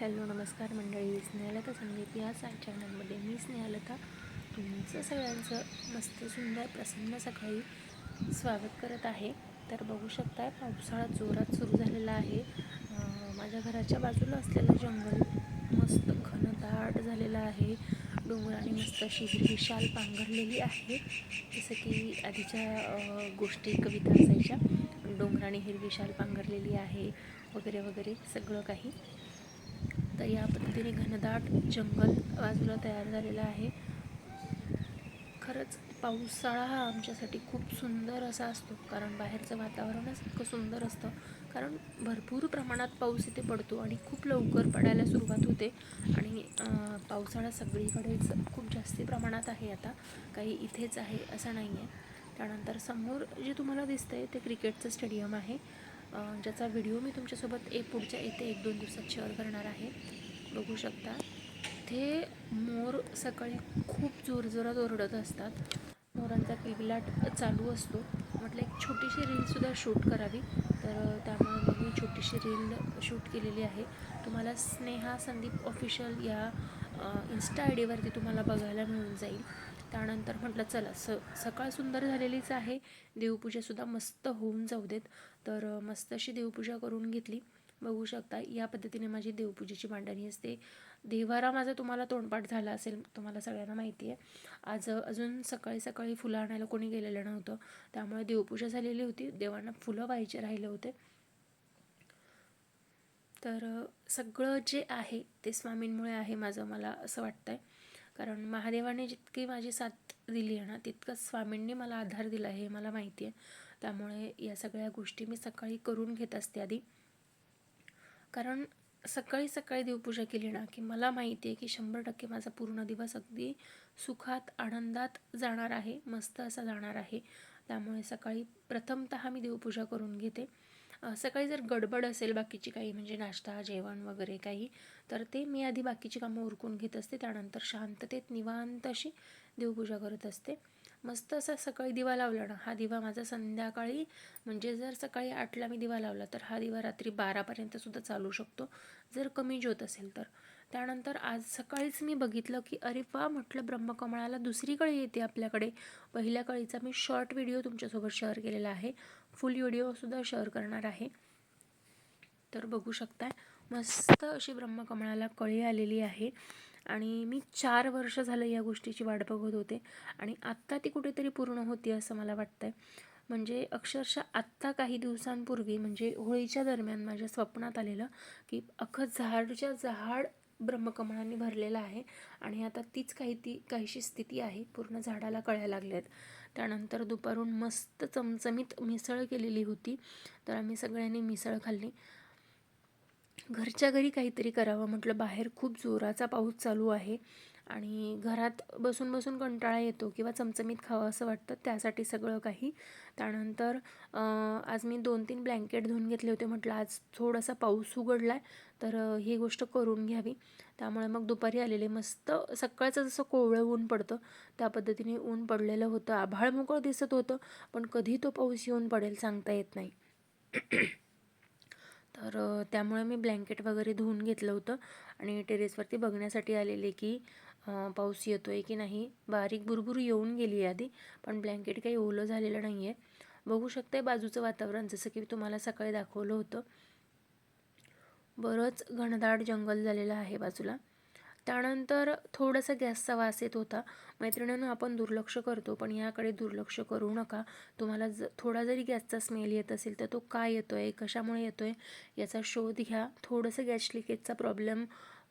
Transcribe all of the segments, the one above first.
Hello नमस्कार मंडळी. स्नेहलता संगीत. या चॅनलमध्ये मी स्नेहलता. तुमचं सगळ्यांचं मस्त सुंदर प्रसन्न सकाळी स्वागत करत आहे. तर बघू शकताय पावसाळा जोरात सुरू झालेला आहे. माझ्या घराच्या बाजूला असलेलं जंगल मस्त घनदाट झालेलं आहे. डोंगराने मस्त अशी हिरवी शाल पांघरलेली आहे. जसं की आधीच्या गोष्टी कविता असायच्या. डोंगराने हिरवी शाल पांघरलेली आहे. वगैरे वगैरे सगळं काही तर या पद्धतीने घनदाट जंगल बाजूला तयार झालेलं आहे. खरंच पावसाळा हा आमच्यासाठी खूप सुंदर असा असतो कारण बाहेरचं वातावरणच इतकं सुंदर असतं. कारण भरपूर प्रमाणात पाऊस इथे पडतो आणि खूप लवकर पडायला सुरुवात होते. आणि पावसाळा सगळीकडेच खूप जास्ती प्रमाणात आहे आता. काही इथेच आहे असं नाही आहे त्यानंतर समोर जे तुम्हाला दिसतं आहे ते क्रिकेटचं स्टेडियम आहे. ज्याचा व्हिडिओ मी तुमच्यासोबत एक पुढच्या इथे एक दोन दिवसात शेअर करणार आहे. बघू शकता. ते मोर सकाळी खूप जोरजोरात ओरडत असतात. मोरांचा किलबिलाट चालू असतो. म्हटलं एक छोटीशी रीलसुद्धा शूट करावी. तर त्यामुळे मी छोटीशी रील शूट केलेली आहे. तुम्हाला स्नेहा संदीप ऑफिशियल या इन्स्टा आय डीवरती तुम्हाला बघायला मिळून जाईल. त्यानंतर म्हटलं चला स सकाळ सुंदर झालेलीच आहे. देवपूजासुद्धा मस्त होऊन जाऊ देत. तर मस्त अशी देवपूजा करून घेतली. बघू शकता या पद्धतीने माझी देवपूजेची मांडणी असते. देवारा माझा तुम्हाला तोंडपाठ झाला असेल तुम्हाला सगळ्यांना माहिती आहे आज अजून सकाळी सकाळी फुलं आणायला कोणी गेलेलं नव्हतं. त्यामुळे देवपूजा झालेली होती. देवांना फुलं व्हायचे राहिले होते. तर सगळं जे आहे ते स्वामींमुळे आहे माझं मला असं वाटतं आहे कारण महादेवाने जितकी माझी साथ दिली आहे ना तितकंच स्वामींनी मला आधार दिला आहे हे मला माहिती आहे. त्यामुळे या सगळ्या गोष्टी मी सकाळी करून घेत असते आधी. कारण सकाळी सकाळी देवपूजा केली ना की मला माहिती आहे की शंभर टक्के माझा पूर्ण दिवस अगदी सुखात आनंदात जाणार आहे मस्त असा जाणार आहे. त्यामुळे सकाळी प्रथमतः मी देवपूजा करून घेते. सकाळी जर गडबड असेल बाकीची काही म्हणजे नाश्ता जेवण वगैरे काही तर ते मी आधी बाकीची कामं उरकून घेत असते. त्यानंतर शांततेत निवांत अशी देवपूजा करत असते. मस्त असा सकाळी दिवा लावला ना हा दिवा माझा संध्याकाळी म्हणजे जर सकाळी आठला मी दिवा लावला तर हा दिवा रात्री बारापर्यंतसुद्धा चालू शकतो जर कमी ज्योत असेल तर. त्यानंतर आज सकाळीच मी बघितलं की अरे वा म्हटलं ब्रह्मकमळाला दुसरी कळी येते आपल्याकडे. पहिल्या कळीचा मी शॉर्ट व्हिडिओ तुमच्यासोबत शेअर केलेला आहे. फुल व्हिडिओसुद्धा शेअर करणार आहे. तर बघू शकताय मस्त अशी ब्रह्मकमळाला कळी आलेली आहे. आणि मी चार वर्ष झालं या गोष्टीची वाट बघत होते. आणि आत्ता ती कुठेतरी पूर्ण होती असं मला वाटतंय. म्हणजे अक्षरशः आत्ता काही दिवसांपूर्वी म्हणजे होळीच्या दरम्यान माझ्या स्वप्नात आलेलं की अख्खं झाडच्या झाड ब्रह्मकमळांनी भरलेलं आहे आणि आता तीच काही ती काहीशी स्थिती आहे. पूर्ण झाडाला कळ्या लागल्यात. त्यानंतर दुपारून मस्त चमचमीत मिसळ केलेली होती. तर आम्ही सगळ्यांनी मिसळ खाल्ली. घरच्या घरी काहीतरी करावं म्हटलं. बाहेर खूप जोराचा पाऊस चालू आहे. आणि घरात बसून बसून कंटाळा येतो किंवा चमचमीत खावं असं वाटतं त्यासाठी सगळं काही. त्यानंतर आज मी दोन तीन ब्लँकेट धुवून घेतले होते. म्हटलं आज थोडासा पाऊस उघडला आहे तर ही गोष्ट करून घ्यावी. त्यामुळे मग दुपारी आलेले मस्त सकाळचं जसं कोवळं ऊन पडतं त्या पद्धतीने ऊन पडलेलं होतं. आभाळ मोकळं दिसत होतं पण कधी तो पाऊस येऊन पडेल सांगता येत नाही. तर त्यामुळे मी ब्लँकेट वगैरे धुवून घेतलं होतं. आणि टेरेसवरती बघण्यासाठी आलेले की पाऊस येतो आहे की नाही बारीक भुरभुर येऊन गेली आहे आधी पण ब्लँकेट काही ओलं झालेलं नाही आहे बघू शकते बाजूचं वातावरण जसं की मी तुम्हाला सकाळी दाखवलं होतं. बरंच घनदाट जंगल झालेलं आहे बाजूला. त्यानंतर थोडासा गॅसचा वास येत होता. मैत्रिणीनं आपण दुर्लक्ष करतो पण याकडे दुर्लक्ष करू नका. तुम्हाला ज थोडा जरी गॅसचा स्मेल येत असेल तर तो काय येतो आहे कशामुळे येतो आहे याचा शोध घ्या. थोडंसं गॅस लिकेजचा प्रॉब्लेम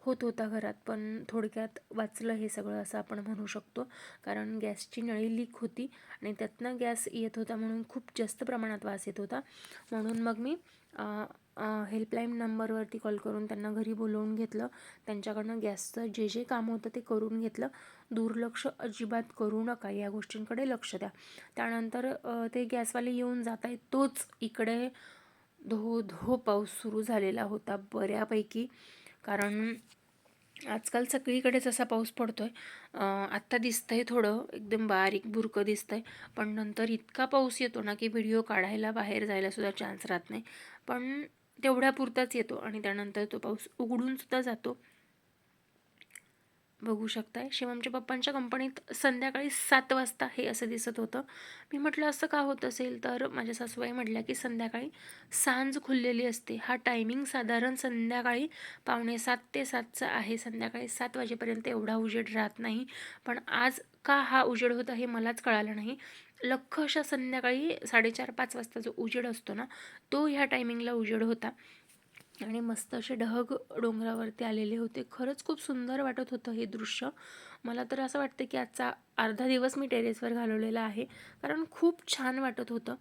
होत होता घरात पण थोडक्यात वाचलं हे सगळं असं आपण म्हणू शकतो. कारण गॅसची नळी लीक होती आणि त्यातनं गॅस येत होता म्हणून खूप जास्त प्रमाणात वास येत होता. म्हणून मग मी हेल्पलाईन नंबरवरती कॉल करून त्यांना घरी बोलवून घेतलं. त्यांच्याकडनं गॅसचं जे जे काम होतं ते करून घेतलं. दुर्लक्ष अजिबात करू नका या गोष्टींकडे लक्ष द्या. त्यानंतर ते गॅसवाले येऊन जात आहेत तोच इकडे धो धो पाऊस सुरू झालेला होता बऱ्यापैकी. कारण आजकाल सगळीकडेच असा पाऊस पडतो आहे आत्ता दिसतं आहे थोडं एकदम बारीक बुरकं आहे पण नंतर इतका पाऊस येतो ना की व्हिडिओ काढायला बाहेर जायलासुद्धा चान्स राहत नाही. पण तेवढ्यापुरताच येतो आणि त्यानंतर तो पाऊस उघडूनसुद्धा जातो. बघू शकताय. शिवमच्या पप्पांच्या कंपनीत संध्याकाळी सात वाजता हे असं दिसत होतं. मी म्हटलं असं का होत असेल? तर माझ्या सासूबाई म्हटल्या की संध्याकाळी सांज खुललेली असते. हा टायमिंग साधारण संध्याकाळी पावणे सात ते सातचा आहे. संध्याकाळी सात वाजेपर्यंत एवढा उजेड राहत नाही. पण आज का हा उजेड होता हे मलाच कळालं नाही. लख्ख अशा संध्याकाळी साडेचार पाच वाजता जो उजेड असतो ना तो ह्या टायमिंगला उजेड होता. आणि मस्त असे ढग डोंगरावरती आलेले होते. खरंच खूप सुंदर वाटत होतं हे दृश्य. मला तर असं वाटतं की आजचा अर्धा दिवस मी टेरेसवर घालवलेला आहे. कारण खूप छान वाटत होतं.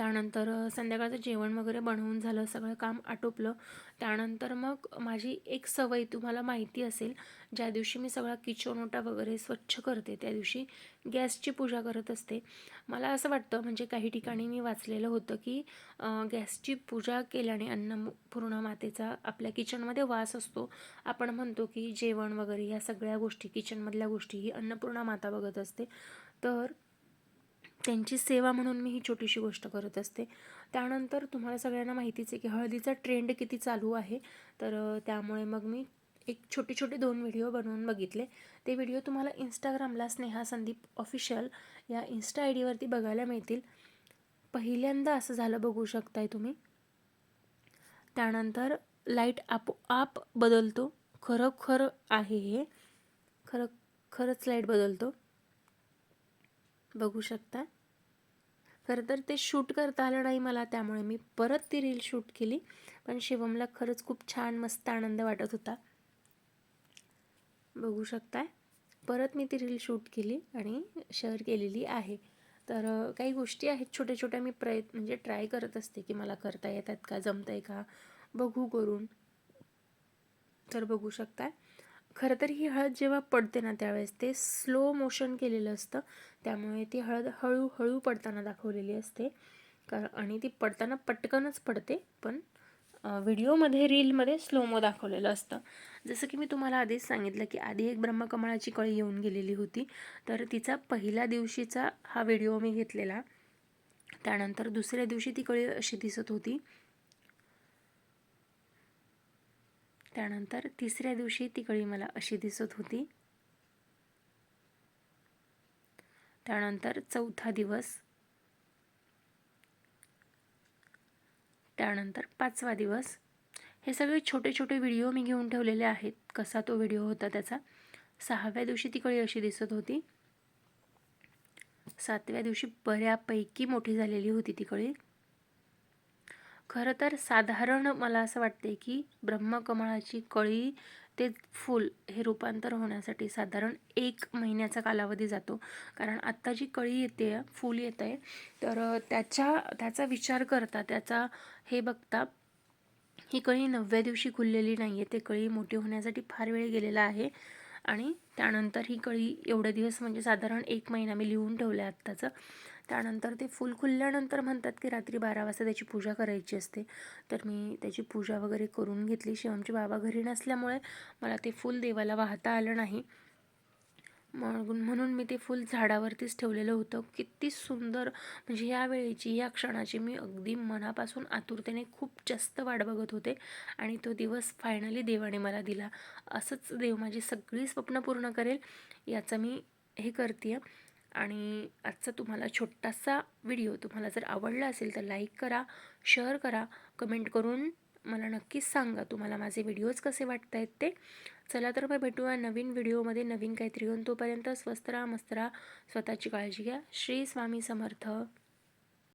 त्यानंतर संध्याकाळचं जेवण वगैरे बनवून झालं सगळं काम आटोपलं. त्यानंतर मग माझी एक सवय तुम्हाला माहिती असेल ज्या दिवशी मी सगळा किचन ओटा वगैरे स्वच्छ करते त्या दिवशी गॅसची पूजा करत असते. मला असं वाटतं म्हणजे काही ठिकाणी मी वाचलेलं होतं की गॅसची पूजा केल्याने अन्नपूर्ण मातेचा आपल्या किचनमध्ये वास असतो. आपण म्हणतो की जेवण वगैरे या सगळ्या गोष्टी किचनमधल्या गोष्टी ही अन्नपूर्णा माता बघत असते. तर त्यांची सेवा म्हणून मी ही छोटीशी गोष्ट करत असते. त्यानंतर तुम्हाला सगळ्यांना माहितीच आहे की हळदीचा ट्रेंड किती चालू आहे. तर त्यामुळे मग मी एक छोटे छोटे दोन व्हिडिओ बनवून बघितले. ते व्हिडिओ तुम्हाला इंस्टाग्रामला स्नेहा संदीप ऑफिशियल या इन्स्टा आय डीवरती बघायला मिळतील. पहिल्यांदा असं झालं बघू शकताय तुम्ही. त्यानंतर लाइट आपोआप बदलतो. खरं आहे हे. खरं खरंच लाइट बदलतो. बघू शकता. खरं तर ते शूट करता आलं नाही मला त्यामुळे. मी परत ती रील शूट केली. पण शिवमला खरंच खूप छान मस्त आनंद वाटत होता. बघू शकताय. परत मी ती रील शूट केली आणि शेअर केलेली आहे. तर काही गोष्टी आहेत छोट्या छोट्या मी प्रयत्न म्हणजे ट्राय करत असते की मला करता येतात का जमतं आहे का? बघू करून. तर बघू शकताय. खरं तर ही हळद जेव्हा पडते ना त्यावेळेस ते स्लो मोशन केलेलं असतं. त्यामुळे ती हळद हळूहळू पडताना दाखवलेली असते. कारण आणि ती पडताना पटकनच पडते पण व्हिडिओमध्ये रीलमध्ये स्लोमो दाखवलेलं असतं. जसं की मी तुम्हाला आधीच सांगितलं की आधी एक ब्रह्मकमळाची कळी येऊन गेलेली होती. तर तिचा पहिल्या दिवशीचा हा व्हिडिओ मी घेतलेला. त्यानंतर दुसऱ्या दिवशी ती कळी अशी दिसत होती. त्यानंतर तिसऱ्या दिवशी ती कळी मला अशी दिसत होती. त्यानंतर चौथा दिवस. त्यानंतर पाचवा दिवस. हे सगळे छोटे छोटे व्हिडिओ मी घेऊन ठेवलेले आहेत. कसा तो व्हिडिओ होता त्याचा. सहाव्या दिवशी ती कळी अशी दिसत होती. सातव्या दिवशी बऱ्यापैकी मोठी झालेली होती ती कळी. खरं तर साधारण मला असं वाटते की ब्रह्मकमळाची कळी ते फूल हे रूपांतर होण्यासाठी साधारण एक महिन्याचा कालावधी जातो. कारण आत्ता जी कळी येते फूल येत आहे तर त्याच्या त्याचा विचार करता त्याचा हे बघता ही कळी नवव्या दिवशी खुललेली नाही आहे ते कळी मोठी होण्यासाठी फार वेळ गेलेला आहे. आणि त्यानंतर ही कळी एवढे दिवस म्हणजे साधारण एक महिना मी लिहून ठेवलं आहे आत्ताचं. त्यानंतर ते फूल खुलल्यानंतर म्हणतात की रात्री बारा वाजता त्याची पूजा करायची असते. तर मी त्याची पूजा वगैरे करून घेतली. शिवमचे बाबा घरी नसल्यामुळे मला ते फूल देवाला वाहता आलं नाही. म्हणून म्हणून मी ते फूल झाडावरतीच ठेवलेलं होतं. किती सुंदर. म्हणजे या वेळेची या क्षणाची मी अगदी मनापासून आतुरतेने खूप जास्त वाट बघत होते. आणि तो दिवस फायनली देवाने मला दिला. असंच देव माझी सगळी स्वप्न पूर्ण करेल याचं मी हे करते आणि आजचा तुम्हाला छोटासा व्हिडिओ तुम्हाला जर आवडला असेल तर लाईक करा शेअर करा कमेंट करून मला नक्कीच सांगा तुम्हाला माझे व्हिडिओज कसे वाटत आहेत ते? चला तर मग भेटूया नवीन व्हिडिओमध्ये नवीन काहीतरी घेऊन तोपर्यंत स्वस्त राहा मस्त राहा. स्वतःची काळजी घ्या. श्री स्वामी समर्थ.